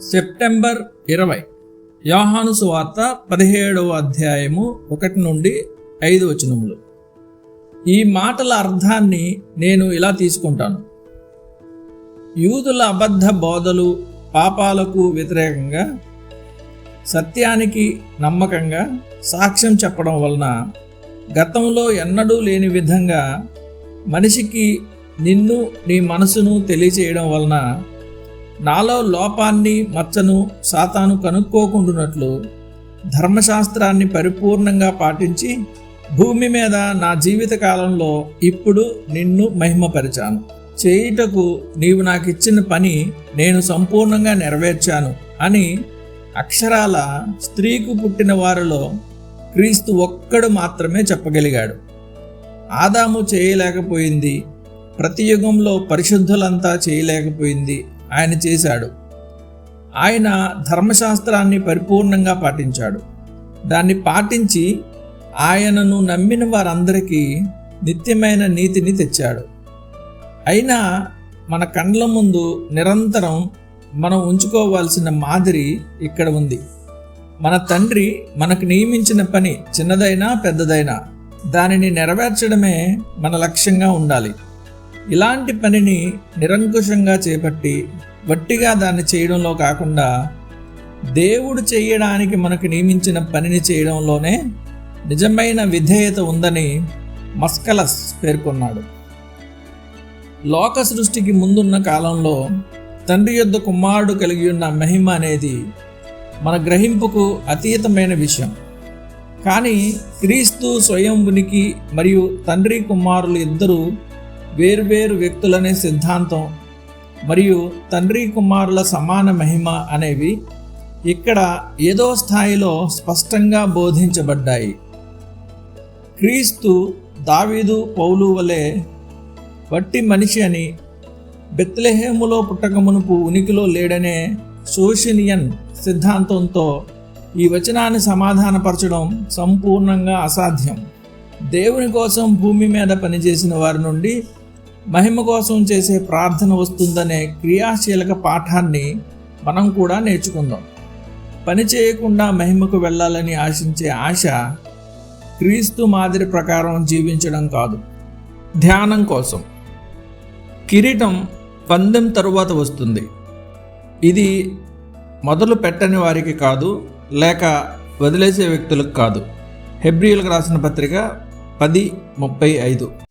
September ఇరవై. యోహాను సువార్త పదిహేడవ అధ్యాయము ఒకటి నుండి ఐదు వచనములు. ఈ మాటల అర్థాన్ని నేను ఇలా తీసుకుంటాను. యూదుల అబద్ధ బోధలు పాపాలకు వ్యతిరేకంగా సత్యానికి నమ్మకంగా సాక్ష్యం చెప్పడం వలన గతంలో ఎన్నడూ లేని విధంగా మనిషికి నిన్ను నీ మనసును తెలియచేయడం వలన నాలో లోపాన్ని మచ్చను సాతాను కనుక్కోకుండునట్లు ధర్మశాస్త్రాన్ని పరిపూర్ణంగా పాటించి భూమి మీద నా జీవిత కాలంలో ఇప్పుడు నిన్ను మహిమపరిచాను. చేయుటకు నీవు నాకు ఇచ్చిన పని నేను సంపూర్ణంగా నెరవేర్చాను అని అక్షరాల స్త్రీకు పుట్టిన వారిలో క్రీస్తు ఒక్కడు మాత్రమే చెప్పగలిగాడు. ఆదాము చేయలేకపోయింది ప్రతి యుగంలో పరిశుద్ధులంతా చేయలేకపోయింది ఆయన చేశాడు. ఆయన ధర్మశాస్త్రాన్ని పరిపూర్ణంగా పాటించాడు. దాన్ని పాటించి ఆయనను నమ్మిన వారందరికీ నిత్యమైన నీతిని తెచ్చాడు. అయినా మన కండ్ల ముందు నిరంతరం మనం ఉంచుకోవాల్సిన మాదిరి ఇక్కడ ఉంది. మన తండ్రి మనకు నియమించిన పని చిన్నదైనా పెద్దదైనా దానిని నెరవేర్చడమే మన లక్ష్యంగా ఉండాలి. ఇలాంటి పనిని నిరంకుశంగా చేపట్టి వట్టిగా దాన్ని చేయడంలో కాకుండా దేవుడు చేయడానికి మనకు నియమించిన పనిని చేయడంలోనే నిజమైన విధేయత ఉందని మస్కలస్ పేర్కొన్నాడు. లోక సృష్టికి ముందున్న కాలంలో తండ్రి యొద్ద కుమారుడు కలిగి ఉన్న మహిమ అనేది మన గ్రహింపుకు అతీతమైన విషయం. కానీ క్రీస్తు స్వయం ఉనికి మరియు తండ్రి కుమారులు ఇద్దరూ వేర్వేరు వ్యక్తులనే సిద్ధాంతం మరియు తండ్రి కుమారుల సమాన మహిమ అనేవి ఇక్కడ ఏదో స్థాయిలో స్పష్టంగా బోధించబడ్డాయి. క్రీస్తు దావీదు పౌలు వలె వట్టి మనిషి అని బెత్లెహేములో పుట్టకమునుపు ఉనికిలో లేడనే సోషినియన్ సిద్ధాంతంతో ఈ వచనాన్ని సమాధానపరచడం సంపూర్ణంగా అసాధ్యం. దేవుని కోసం భూమి మీద పనిచేసిన వారి నుండి మహిమ కోసం చేసే ప్రార్థన వస్తుందనే క్రియాశీలక పాఠాన్ని మనం కూడా నేర్చుకుందాం. పని చేయకుండా మహిమకు వెళ్ళాలని ఆశించే ఆశ క్రీస్తు మాదిరి ప్రకారం జీవించడం కాదు. ధ్యానం కోసం. కిరీటం పందెం తరువాత వస్తుంది. ఇది మొదలు పెట్టని వారికి కాదు లేక వదిలేసే వ్యక్తులకు కాదు. హెబ్రియల్కి రాసిన పత్రిక పది ముప్పై ఐదు.